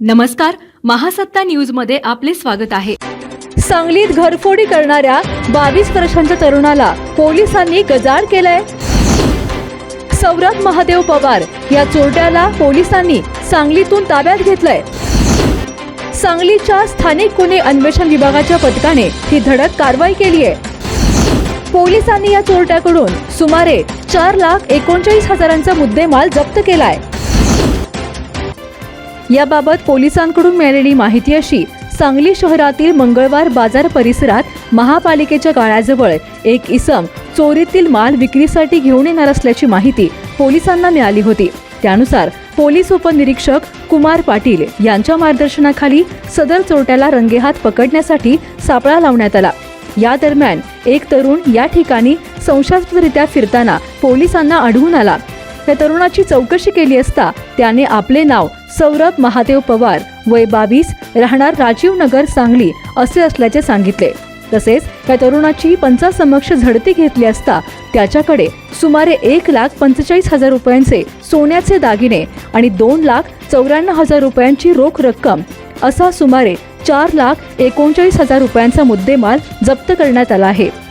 नमस्कार महासत्ता न्यूजमध्ये आपले स्वागत आहे. सांगलीत घरफोडी करणाऱ्या बावीस वर्षांच्या तरुणाला पोलिसांनी गजाड केलाय. सौरभ महादेव पवार या चोरट्याला पोलिसांनी सांगलीतून ताब्यात घेतलंय. सांगलीच्या स्थानिक गुन्हे अन्वेषण विभागाच्या पथकाने ही धडक कारवाई केली आहे पोलिसांनी या चोरट्याकडून सुमारे चार लाख एकोणचाळीस हजारांचा मुद्देमाल जप्त केलाय. याबाबत पोलिसांकडून मिळालेली माहिती अशी सांगली शहरातील मंगळवार बाजार परिसरात महापालिकेच्या गाळ्याजवळ एक इसम चोरीतील माल विक्रीसाठी घेऊन येणार असल्याची माहिती पोलिसांना मिळाली होती. त्यानुसार पोलीस उपनिरीक्षक कुमार पाटील यांच्या मार्गदर्शनाखाली सदर चोरट्याला रंगेहात पकडण्यासाठी सापळा लावण्यात आला. या दरम्यान एक तरुण या ठिकाणी संशयास्पदरित्या फिरताना पोलिसांना आढळून आला. त्या तरुणाची चौकशी केली असता त्याने आपले नाव सौरभ महादेव पवार वय बावीस राहणार राजीव नगर सांगली असे असल्याचे सांगितले. तसेच त्या तरुणाची पंचासमक्ष झडती घेतली असता त्याच्याकडे सुमारे एक लाख पंचेचाळीस हजार रुपयांचे सोन्याचे दागिने आणि दोन लाख चौऱ्याण्णव हजार रुपयांची रोख रक्कम असा सुमारे चार लाख एकोणचाळीस हजार रुपयांचा मुद्देमाल जप्त करण्यात आला आहे.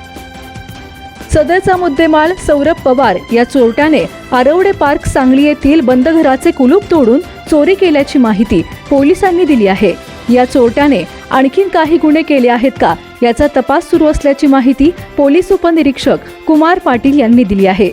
सदरचा मुद्देमाल सौरभ पवार या चोरट्याने आरवडे पार्क सांगली येथील बंद घराचे कुलूप तोडून चोरी केल्याची माहिती पोलिसांनी दिली आहे. या चोरट्याने आणखीन काही गुन्हे केले आहेत का याचा तपास सुरू असल्याची माहिती पोलीस उपनिरीक्षक कुमार पाटील यांनी दिली आहे.